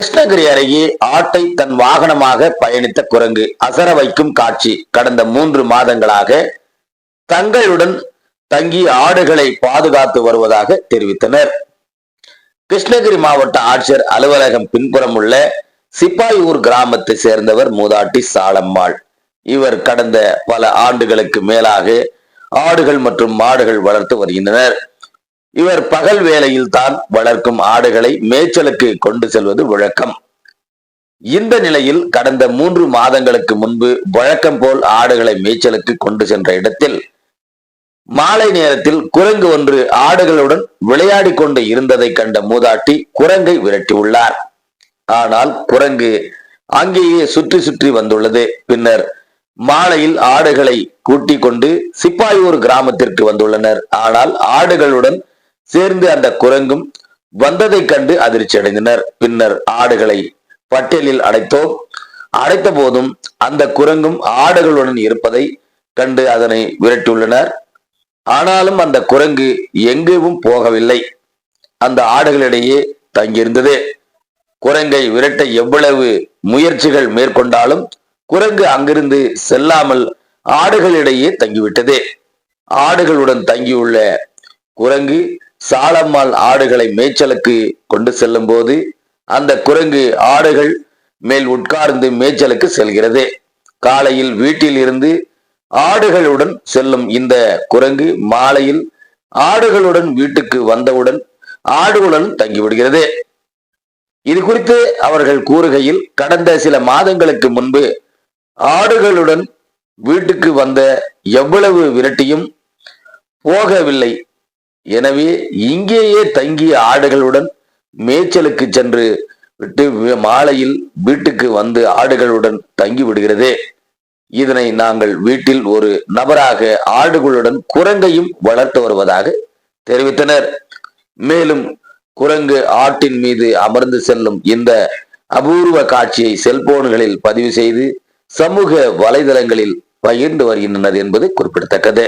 கிருஷ்ணகிரி அருகே ஆட்டை தன் வாகனமாக பயணித்த குரங்கு அசர வைக்கும் காட்சி கடந்த மூன்று மாதங்களாக தங்களுடன் தங்கி ஆடுகளை பாதுகாத்து வருவதாக தெரிவித்தனர். கிருஷ்ணகிரி மாவட்ட ஆட்சியர் அலுவலகம் பின்புறம் உள்ள சிப்பாயூர் கிராமத்தை சேர்ந்தவர் மூதாட்டி சாலம்மாள். இவர் கடந்த பல ஆண்டுகளுக்கு மேலாக ஆடுகள் மற்றும் மாடுகள் வளர்த்து வருகின்றனர். இவர் பகல் வேளையில் தான் வளர்க்கும் ஆடுகளை மேய்ச்சலுக்கு கொண்டு செல்வது வழக்கம். இந்த நிலையில் கடந்த மூன்று மாதங்களுக்கு முன்பு வழக்கம் போல் ஆடுகளை மேய்ச்சலுக்கு கொண்டு சென்ற இடத்தில் மாலை நேரத்தில் குரங்கு ஒன்று ஆடுகளுடன் விளையாடி கொண்டு இருந்ததை கண்ட மூதாட்டி குரங்கை விரட்டியுள்ளார் ஆனால் குரங்கு அங்கேயே சுற்றி சுற்றி வந்துள்ளது. பின்னர் மாலையில் ஆடுகளை கூட்டிக் கொண்டு சிப்பாயூர் கிராமத்திற்கு வந்துள்ளனர். ஆனால் ஆடுகளுடன் சேர்ந்து அந்த குரங்கும் வந்ததைக் கண்டு அதிர்ச்சி அடைந்தனர். பின்னர் ஆடுகளை பட்டியலில் அடைத்தோம். அடைத்த போதும் அந்த குரங்கும் ஆடுகளுடன் இருப்பதை கண்டு அதனை விரட்டியுள்ளனர். ஆனாலும் அந்த குரங்கு எங்கும் போகவில்லை. அந்த ஆடுகளிடையே தங்கியிருந்தது. குரங்கை விரட்ட எவ்வளவு முயற்சிகள் மேற்கொண்டாலும் குரங்கு அங்கிருந்து செல்லாமல் ஆடுகளிடையே தங்கிவிட்டது. ஆடுகளுடன் தங்கியுள்ள குரங்கு சாலம்மாள் ஆடுகளை மேய்ச்சலுக்கு கொண்டு செல்லும் போது அந்த குரங்கு ஆடுகள் மேல் உட்கார்ந்து மேய்ச்சலுக்கு செல்கிறது. காலையில் வீட்டில் இருந்து ஆடுகளுடன் செல்லும் இந்த குரங்கு மாலையில் ஆடுகளுடன் வீட்டுக்கு வந்தவுடன் ஆடுகளுடன் தங்கிவிடுகிறது. இது குறித்து அவர்கள் கூறுகையில் கடந்த சில மாதங்களுக்கு முன்பு ஆடுகளுடன் வீட்டுக்கு வந்த எவ்வளவு விரட்டியும் போகவில்லை. எனவே இங்கேயே தங்கிய ஆடுகளுடன் மேய்ச்சலுக்கு சென்று விட்டு மாலையில் வீட்டுக்கு வந்து ஆடுகளுடன் தங்கி விடுகிறதே இதனை நாங்கள் வீட்டில் ஒரு நபராக ஆடுகளுடன் குரங்கையும் வளர்த்து வருவதாக தெரிவித்தனர். மேலும் குரங்கு ஆட்டின் மீது அமர்ந்து செல்லும் இந்த அபூர்வ காட்சியை செல்போன்களில் பதிவு செய்து சமூக வலைதளங்களில் பகிர்ந்து வருகின்றனர் என்பது குறிப்பிடத்தக்கது.